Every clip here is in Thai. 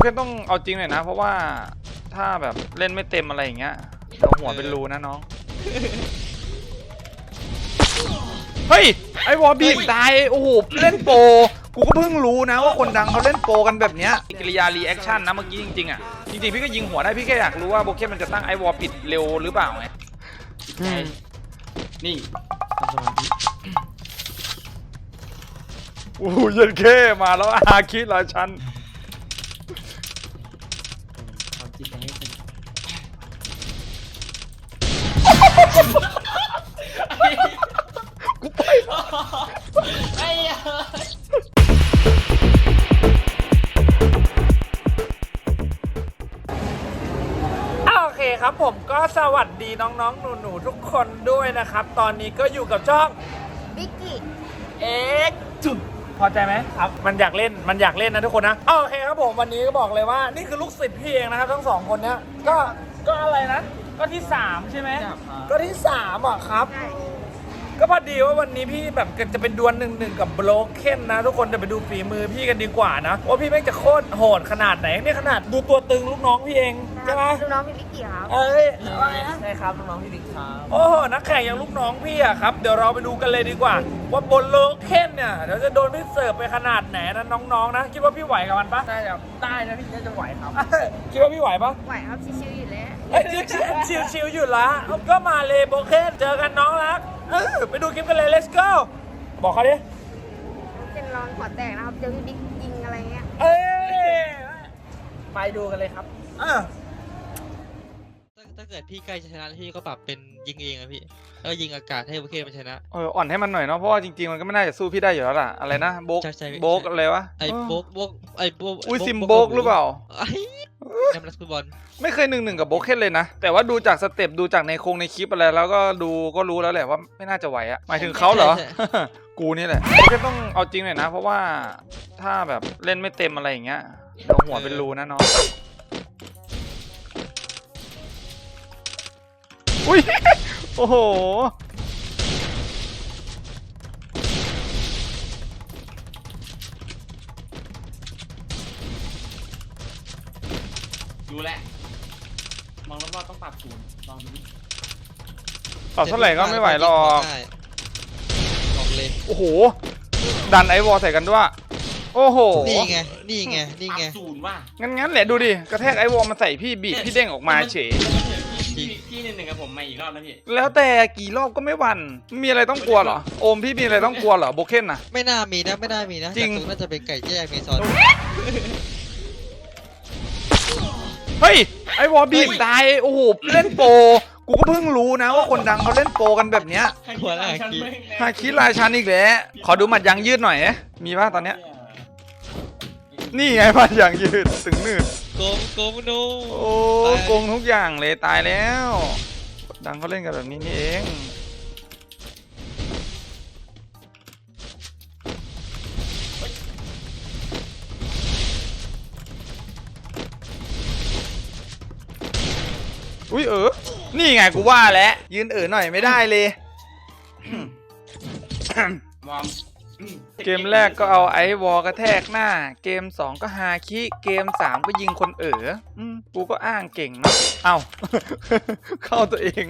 เคต้องเอาจริงหน่อยนะ เพราะว่าถ้าแบบเล่นไม่เต็มอะไรอย่างเงี้ยเราหัวเป็นรูนะน้อง เฮ้ย ไอ้วอลบีบตาย โอ้โห เล่นโปรกูก็เพิ่งรู้นะว่าคนดังเขาเล่นโปรกันแบบเนี้ยกิริยารีแอคชั่นนะเมื่อกี้จริงๆอะ จริงๆ พี่ก็ยิงหัวได้ พี่แค่อยากรู้ว่าโบเกตมันจะตั้งไอ้วอลปิดเร็วหรือเปล่าไงใจนิ่งทำสมาธิโอ้โหเย็นแค่มาแล้วอาคิราชัน สวัสดีน้องๆ หนูๆ ทุกคนด้วยนะครับ ตอนนี้ก็อยู่กับช่องบิกกี้เอ็กจุดพอใจไหมครับมันอยากเล่นมันอยากเล่นนะทุกคนนะโอเคครับผมวันนี้ก็บอกเลยว่า นี่คือลูกศิษย์พี่เองนะครับทั้งสองคนเนี้ยก็ก็อะไรนะ ก็ที่สามใช่ไหมก็ที่สามอะครับใช่ ก็พอดีว่าวันนี้พี่แบบจะเป็นดวลหนึ่งหนึ่งกับโบรเคนนะ ทุกคนจะไปดูฝีมือพี่กันดีกว่านะว่าพี่แม่งจะโคตรโหดขนาดไหนเนี่ยขนาดดูตัวตึงลูกน้องพี่เองใช่ไหมลูกน้องพี่บิกกี้ครับเอ้ยอะไรนะใช่ครับน้องๆพี่บิ๊กครับโอ้โหนักแข่งอย่างลูกน้องพี่อะครับเดี๋ยวเราไปดูกันเลยดีกว่า ว่าบนโลเคนเนี่ยเดี๋ยวจะโดนพี่เสิร์ฟไปขนาดไหนนะน้องๆนะคิดว่าพี่ไหวกับมันปะได้ครับได้นะพี่น่าจะไหวครับคิดว่าพี่ไหวปะไหวครับชิวๆอยู่แล้วเอ้ยชิวชิวชิวๆอยู่ละก็มาเลยโบเคนเจอกันน้องรัก เออไปดูคลิปกันเลย let's go บอกเขาดิ เป็นรอนขอแตกนะครับ เจอพี่บิ๊กยิงอะไรเงี้ย เอ้ยไปดูกันเลยครับอะถ้าถ้าเกิดพี่ใกล้จะชนะแล้วพี่ก็ปรับเป็น ยิงเองอะพี่แล้วก็ยิงอากาศให้โอเคมันชนะ เอออ่อนให้มันหน่อยเนาะเพราะว่าจริงๆมันก็ไม่น่าจะสู้พี่ได้อยู่แล้วล่ะอะไรนะโบกใช่ใช่โบกอะไรวะไอ้โบกโบกไอ้โบกอุ้ยโบกซิมโบกโบกหรือเปล่า ไอ้น้ำรักฟุตบอลไม่เคยหนึ่งหนึ่งกับโบเคนเลยนะ แต่ว่าดูจากสเต็ปดูจากในโครงในคลิปอะไรแล้วก็ดูก็รู้แล้วแหละว่าไม่น่าจะไหวอะหมายถึงเขาเหรอกูนี่แหละโบเคนต้องเอาจริงหน่อยนะ เพราะว่าถ้าแบบเล่นไม่เต็มอะไรอย่างเงี้ยเราหัวเป็นรูนะน้อง อุ้ย โอ้โห ดูแลวมองรอบๆต้องปรับศูนย์ลองดูดิต่อเท่าไหร่ก็ไม่ไหวหรอก ได้บอกเลยโอ้โห ดันไอวอลใส่กันด้วย โอ้โห นี่ไง นี่ไง นี่ปไงรับศูนย์ว่ะงั้นงั้นแหละดูดิ กระแทกไอวอลมาใส่พี่บีบพี่เด้งออกมาเฉยพี่พี่หนึ่ งหนึ่งกับผมมาอีกรอบนะพี่ แล้วแต่กี่รอบก็ไม่หวันมีอะไรต้องกลัวเหรอโอมพี่มีอะไรต้องกลัวเหรอโบเคนนะ ไม่น่ามีนะ ไม่น่ามีนะจริงจากตน่าจะเป็นไก่แจ้เมซอน เฮ้ยไอวอลบีบตายโอ้โหเล่นโปรกูก็เพิ่งรู้นะว่าคนดังเขาเล่นโปรกันแบบเนี้ยหัวละคีฮาคิราชันอีกแล้วขอดูหมัดยางยืดหน่อยเอ๊ะมีป่ะตอนเนี้ยนี่ไงหมัดยางยืดถึงหนืด โกงโกงโนโอ้โกงทุกอย่างเลยตายแล้ว ดังเขาเล่นกันแบบนี้นี่เองอุ้ยเออ นี่ไงกูว่าแล้วยืนเออหน่อยไม่ได้เลยวอร์ม เกมแรกก็เอาไอวอลกระแทกหน้า เกม 2 ก็ฮาคิ เกม 3 ก็ยิงคนเอ๋ออืมกูก็อ้างเก่งเนาะเอ้า เข้าตัวเอง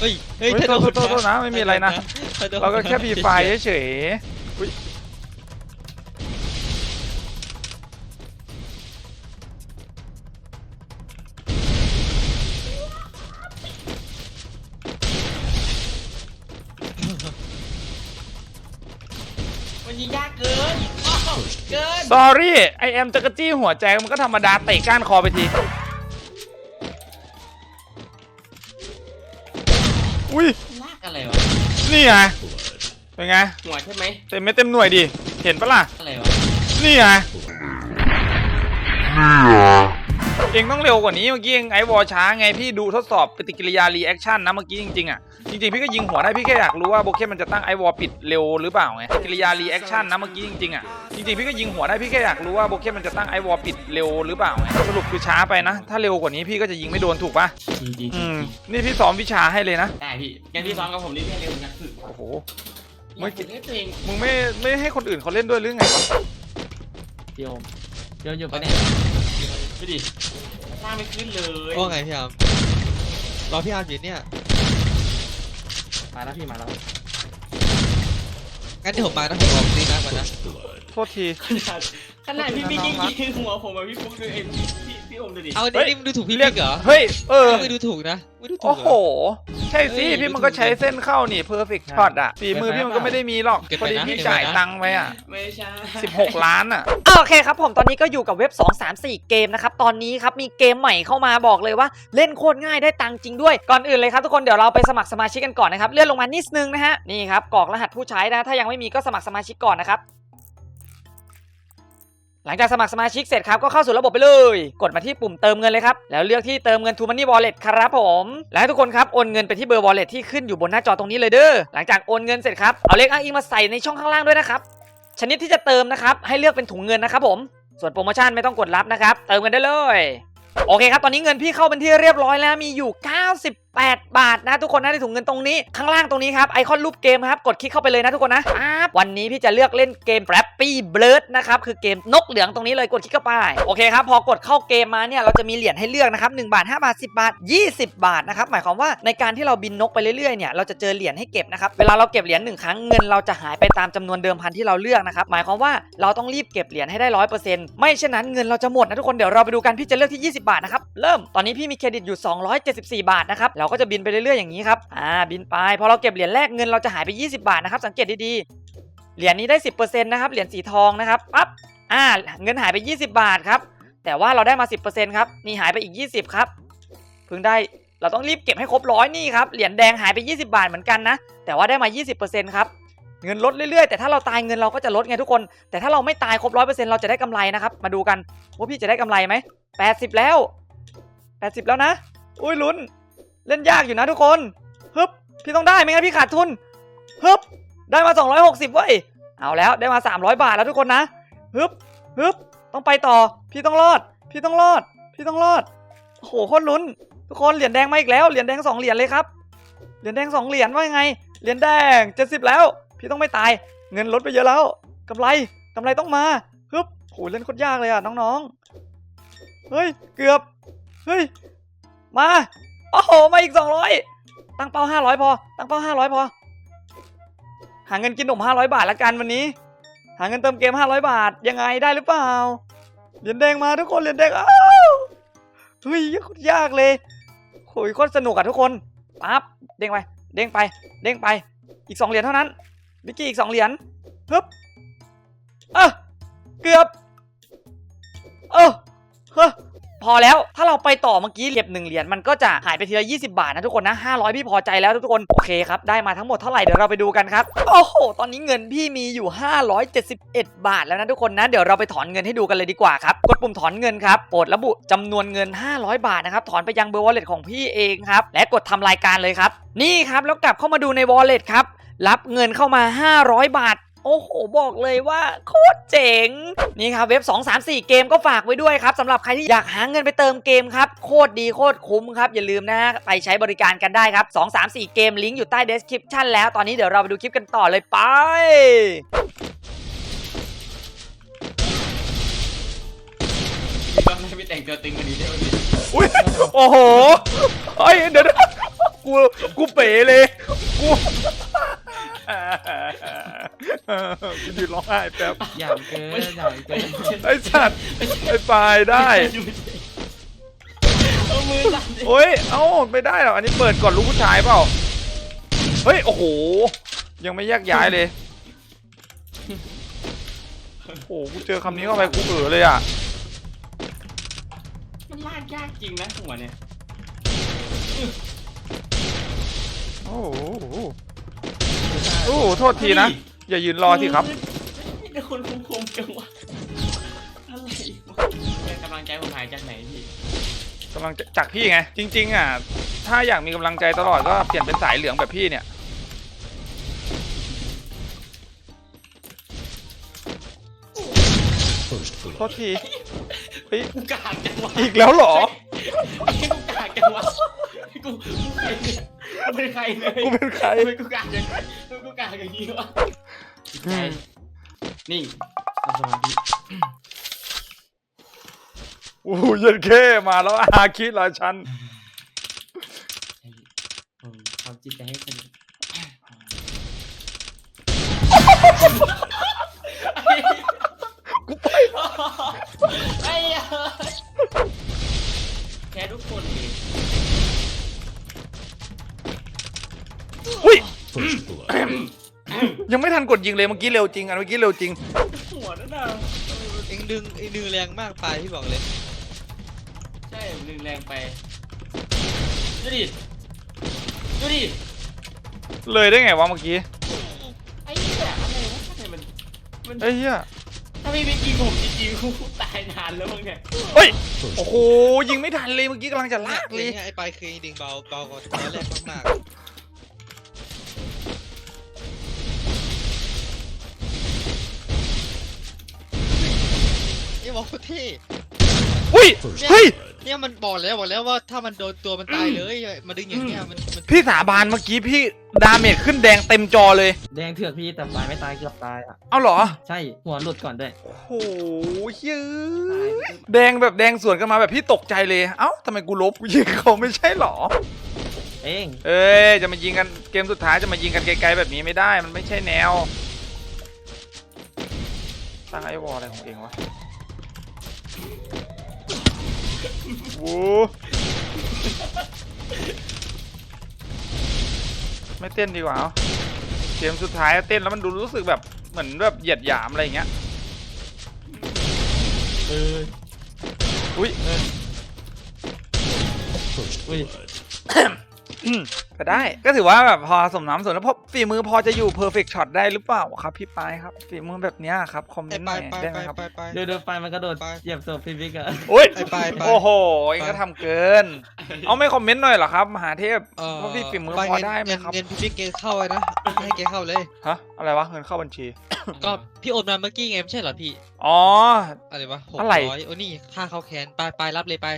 เฮ้ย เฮ้ยเฮ้ยถ้าโทโดษนโทษโทษนะไม่มีอะไรนะถ้โดนเราก็แค่พีไฟล์เฉยๆอุ๊ย มันยิงยากเกินอ้าวเกินสอรี่ไอแอมจะกระจี้หัวใจมันก็ธรรมดาเตะก้านคอไปที อุ้ย ลากอะไรวะ นี่ไง เป็นไง หัวใช่ไหมเต็มไม่เต็มหน่วยดิ เห็นปะล่ะ อะไรวะ นี่ไง เองต้องเร็วกว่านี้เมื่อกี้เองไอวอลช้าไงพี่ดูทดสอบปฏิกิริยารีแอคชั่นนะเมื่อกี้จริงๆอะจริงๆพี่ก็ยิงหัวได้พี่แค่อยากรู้ว่าโบเคนมันจะตั้งไอวอลปิดเร็วหรือเปล่าไงปฏิกิริยารีแอคชั่นนะเมื่อกี้จริงๆอะจริงๆพี่ก็ยิงหัวได้พี่แค่อยากรู้ว่าโบเคนมันจะตั้งไอวอลปิดเร็วหรือเปล่าไงสรุปคือช้าไปนะ ถ้าเร็วกว่านี้พี่ก็จะยิงไม่โดนถูกปะจริงจริงอืมนี่พี่ซ้อมวิชาให้เลยนะได้พี่งั้นพี่ซ้อมกับผมนี่ไม่เร็วนะคือโอ้โหไม่เล่นตัวเองมึงไม่ไม่ให้คนอื่นเขาเล่นด้วยหรือไงวะโยมโยมอยู่ปะเนี่ยดูดิ สร้างไม่ขึ้นเลยว่าไงพี่อาร์มรอพี่อาร์มอยู่เนี่ย มาแล้วพี่มาแล้วงั้นเดี๋ยวผมมานะผมออกนี่นะก่อนนะ โทษที ขนาดขนาดพี่บิ๊กยังยิงหัวผมอะพี่ฟุ๊กดูเอง พี่พี่อมดูดิ เอาเฮ้นี่ยนี่มึงดูถูกพี่เรียบิ๊กเหรอเฮ้ย เออไม่ดูถูกนะไม่ดูถูโอ้กโหใช่สิ เฮ้ยพี่มันก็ใช้เส้นเข้านี่ perfect shot อะฝีมือพี่มันก็ไม่ได้มีหรอกเก็บพอไปดีนะพี่เก็บไปนะ จ่ายตังค์ไปอะ ไม่ใช่ 16 ล้านอะ โอเคครับผมตอนนี้ก็อยู่กับเว็บ 2 3 4 เกมนะครับ ตอนนี้ครับมีเกมใหม่เข้ามาบอกเลยว่าเล่นโคตรง่ายได้ตังค์จริงด้วย ก่อนอื่นเลยครับทุกคนเดี๋ยวเราไปสมัครสมาชิกกันก่อนนะครับ เลื่อนลงมานิดนึงนะฮะ นี่ครับกรอกรหัสผู้ใช้นะ ถ้ายังไม่มีก็สมัครสมาชิกก่อนนะครับ หลังจากสมัครสมาชิกเสร็จครับก็เข้าสู่ระบบไปเลย กดมาที่ปุ่มเติมเงินเลยครับ แล้วเลือกที่เติมเงิน to money wallet ครับผม และให้ทุกคนครับโอนเงินไปที่เบอร์ wallet ที่ขึ้นอยู่บนหน้าจอตรงนี้เลยเด้อหลังจากโอนเงินเสร็จครับเอาเลขอ้างอิงมาใส่ในช่องข้างล่างด้วยนะครับชนิดที่จะเติมนะครับให้เลือกเป็นถุงเงินนะครับผมส่วนโปรโมชั่นไม่ต้องกดรับนะครับเติมกันได้เลย โอเคครับตอนนี้เงินพี่เข้าเป็นที่เรียบร้อยแล้วมีอยู่ 98บาทนะทุกคนนะในถุงเงินตรงนี้ข้างล่างตรงนี้ครับไอคอนรูปเกมครับกดคลิกเข้าไปเลยนะทุกคนนะปั๊บวันนี้พี่จะเลือกเล่นเกม r a p p y Bird นะครับคือเกมนกเหลืองตรงนี้เลยกดคลิกเข้าไปโอเคครับพอกดเข้าเกมมาเนี่ยเราจะมีเหรียญให้เลือกนะครับ1บาท 5 บาท 10 บาท 20 บาทนะครับหมายความว่าในการที่เราบินนกไปเรื่อยๆเนี่ยเราจะเจอเหรียญให้เก็บนะครับเวลาเราเก็บเหรียญหนึ่งครั้งเงินเราจะหายไปตามจำนวนเดิมพันที่เราเลือกนะครับหมายความว่าเราต้องรีบเก็บเหรียญให้ได้ร้อยเปอร์เซ็นต์ไม่เช่นนั้นเงินเราจะหมดนะทุกคนเดี๋ยวเราไปดูกันพี่จะเลือกที่ 20 บาทนะครับเริ่มตอนนี้พี่มีเครดิตอยู่ 274 บาทนะครับเราก็จะบินไปเรื่อยๆอย่างนี้ครับอ่าบินไปพอเราเก็บเหรียญแรกเงินเราจะหายไป 20 บาทนะครับสังเกตดีๆเหรียญนี้ได้ 10%นะครับเหรียญสีทองนะครับปั๊บอ่าเงินหายไป 20 บาทครับแต่ว่าเราได้มา 10%ครับนี่หายไปอีก 20 ครับเพิ่งได้เราต้องรีบเก็บให้ครบร้อยนี่ครับเหรียญแดงหายไป 20 บาทเหมือนกันนะแต่ว่าได้มา 20%ครับเงินลดเรื่อยๆ แต่ถ้าเราตายเงินเราก็จะลดไงทุกคน แต่ถ้าเราไม่ตายครบร้อยเปอร์เซ็นต์เราจะได้กำไรนะครับ มาดูกันว่าพี่จะได้กำไรไหมแปดสิบแล้วแปดสิบแล้วนะ อุ้ยลุ้น เล่นยากอยู่นะทุกคนฮึบพี่ต้องได้ไม่งั้นพี่ขาดทุนฮึบได้มา 260เว้ยเอาแล้วได้มา 300 บาทแล้วทุกคนนะฮึบฮึบต้องไปต่อ พี่ต้องรอด พี่ต้องรอด พี่ต้องรอดโอ้โหโคตรลุ้น ทุกคนเหรียญแดงมาอีกแล้วเหรียญแดงสองเหรียญเลยครับเหรียญแดงสองเหรียญว่ายังไงเหรียญแดงเจ็ดสิบแล้ว พี่ต้องไม่ตาย เงินลดไปเยอะแล้วกำไรกำไรต้องมาฮึบโหเล่นโคตรยากเลยอะน้องๆเฮ้ยเกือบเฮ้ยมา โอ้โห มาอีกสองร้อยตั้งเป้าห้าร้อยพอ ตั้งเป้าห้าร้อยพอ หาเงินกินหนมห้าร้อยบาทละกันวันนี้ หาเงินเติมเกมห้าร้อยบาท ยังไงได้หรือเปล่า เหรียญแดงมาทุกคน เหรียญแดง อ้าวเฮ้ยโคตรยากเลยโหยโคตรสนุกอะทุกคน ปั๊บ เด้งไป เด้งไป เด้งไป อีกสองเหรียญเท่านั้นบิกกี้อีกสองเหรียญฮึบเออเกือบ เออเฮ้ พอแล้วถ้าเราไปต่อเมื่อกี้เก็บหนึ่งเหรียญมันก็จะหายไปทีละ20 บาทนะทุกคนนะ500 พี่พอใจแล้วทุกคนโอเคครับได้มาทั้งหมดเท่าไหร่เดี๋ยวเราไปดูกันครับโอ้โห ตอนนี้เงินพี่มีอยู่ 571 บาทแล้วนะทุกคนนะ เดี๋ยวเราไปถอนเงินให้ดูกันเลยดีกว่าครับกดปุ่มถอนเงินครับโปรดระบุจำนวนเงิน 500 บาทนะครับถอนไปยังเบอร์ wallet ของพี่เองครับและกดทำรายการเลยครับนี่ครับแล้วกลับเข้ามาดูใน wallet ครับรับเงินเข้ามา 500 บาท โอ้โห บอกเลยว่าโคตรเจ๋ง นี่ครับเว็บ 2 3 4 เกมก็ฝากไว้ด้วยครับสำหรับใครที่อยากหาเงินไปเติมเกมครับ โคตรดีโคตรคุ้มครับ อย่าลืมนะฮะไปใช้บริการกันได้ครับ 2 3 4 เกมลิงก์อยู่ใต้ description แล้วตอนนี้เดี๋ยวเราไปดูคลิปกันต่อเลยไปพี่ต้องให้พี่แต่งตัวตึงกว่านี้ได้ไหมพี่ อุ้ยโอ้โหเฮ้ยเดี๋ยวเดี๋ยว กูกูเป๋เลยกูกูยืนร้องไห้แป๊บอย่างเกินอย่างเกินไอ้สัตว์ไอ้ปลายได้เอามือสั่นดิโอ้ยเอ้าไม่ได้หรอกอันนี้เปิดก่อนลูกผู้ชายเปล่าเฮ้ยโอ้โห ยังไม่แยกย้ายเลยโอ้โหกูเจอคำนี้เข้าไปกูเออเลยอะมันลากยากจริงนะหัวเนี่ยโอ้โหโอ้โหโทษทีนะ อย่ายืนรอสิครับนี่คนคมๆจังวะอะไรวะแรงกำลังใจผมหายจากไหนพี่กำลังจะจากพี่ไง จริง ๆ อะ ถ้าอยากมีกำลังใจตลอดก็เปลี่ยนเป็นสายเหลืองแบบพี่เนี่ยโทษทีเฮ้ยกูกากจังวะอีกแล้วเหรอกูกากจังวะกูกูใครเนี่ยกู เป็นใครเลยกูเป็นใคร ทำไมกูกากจังกูกากากอย่างนี้วะจิตใจนิ่งทำสมาธิโอ้โหเย็นแค่มาแล้วอาคิราชันผมทำจิตใจให้สงบกูไปไอ้เหี้ยแค่ทุกคนเลย อุ้ยยังไม่ทันกดยิงเลยเมื่อกี้เร็วจริงอันเมื่อกี้เร็วจริง หัวนั่นน่ะเองดึงเองดึงแรงมากไปพี่บอกเลยใช่มันดึงแรงไปดูดิดูดิเลยได้ไงวะเมื่อกี้ไอ้เหี้ยอะไรวะทำไมมันมันไอ้เหี้ยถ้าไม่เป็นจริงผมจริงๆกูตายนานแล้วมึงเนี่ยเฮ้ยโอ้โหยิงไม่ทันเลยเมื่อกี้กำลังจะลากเลย นี่ไอ้ปลายคือดึงเบาเบากว่าตอนแรกมากๆ บอกโคตรเท่อุ้ยเฮ้ยเนี่ยมันบอกแล้วบอกแล้วว่าถ้ามันโดนตัวมันตายเลยมาดึงอย่างเงี้ยมันมันพี่สาบานเมื่อกี้พี่ดาเมจขึ้นแดงเต็มจอเลย แดงเถือกพี่แต่ตายไม่ตายเกือบตายอะเอาเหรอ ใช่หัวหลุดก่อนด้วยโอ้โหเฮ้ยแดงแบบแดงสวนกันมาแบบพี่ตกใจเลย เอ้าทำไมกูลบกูยิงเขาไม่ใช่เหรอ เองเอ้ยจะมายิงกันเกมสุดท้ายจะมายิงกันไกลๆแบบนี้ไม่ได้มันไม่ใช่แนวตั้งไอ้วอลอะไรของเองวะ โว้ไม่เต้นดีกว่าเอาเกมสุดท้ายเต้นแล้วมันดูรู้สึกแบบเหมือนแบบเหยียดหยามอะไรอย่างเงี้ย เอออุ้ยอุ้ยอืม ก็ได้ก็ถือว่าแบบพอสมน้ำสมแล้วเพราะฝีมือพอจะอยู่ perfect shot ได้หรือเปล่าครับพี่ปายครับฝีมือแบบเนี้ยครับคอมเมไอ้นต์หปน่ลาอยยปลายได้ไหปมลายครับปลายปลายเดี๋ยวเดี๋ยวไฟมันกระโดดไปเหยียบศพพี่บิ๊กอะโอ้ยไอ้ปลายปลายโอ้โหเองก็ทำเกิน เอาไม่คอมเมนต์หน่อยเหรอครับมหาเทพเอ่อว่าพี่ฝีมือปลายพอเงินได้ไหมครับเงินพี่บิ๊กเกเข้าเลยนะให้เกเข้าเลยฮะอะไรวะเงินเข้าบัญชี ก็พี่โอนมาเมื่อกี้ไงไม่ใช่เหรอพี่อ๋ออะไรวะหกอะไรร้อยโอ้นี่ค่าเข้าแคนไปไปรับเลยไป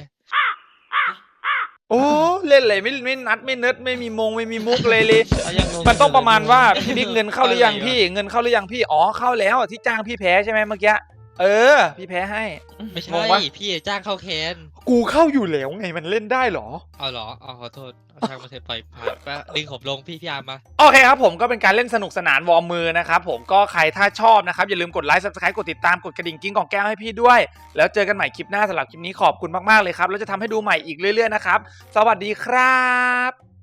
โอ้เล่นเลยไม่ไม่นัดไม่เนิร์ดไม่มีมงไม่มีมุกเลยเลยเอายังงมันต้องประมาณว่าพี่บิ๊กเงินเข้าหรือยังอะไรวะพี่เงินเข้าหรือยังพี่อ๋อเข้าแล้วที่จ้างพี่แพ้ใช่ไหมเมื่อกี้เออ พี่แพ้ให้ ไม่งใช่งปะ พี่จ้างเข้าแคน กูเข้าอยู่แล้วไงมันเล่นได้เหรอ เอาเหรอเอาขอโทษเอาช่างมาเถอะปล่อยผ่านไปดึงผมลงพี่พี่อาร์มมา โอเคครับผมก็เป็นการเล่นสนุกสนานวอร์มมือนะครับผมก็ใครถ้าชอบนะครับ อย่าลืมกดไลค์ subscribe กดติดตามกดกระดิ่งกิ้งของแก้วให้พี่ด้วย แล้วเจอกันใหม่คลิปหน้าสำหรับคลิปนี้ขอบคุณมากๆเลยครับ แล้วจะทำให้ดูใหม่อีกเรื่อยๆนะครับ สวัสดีครับ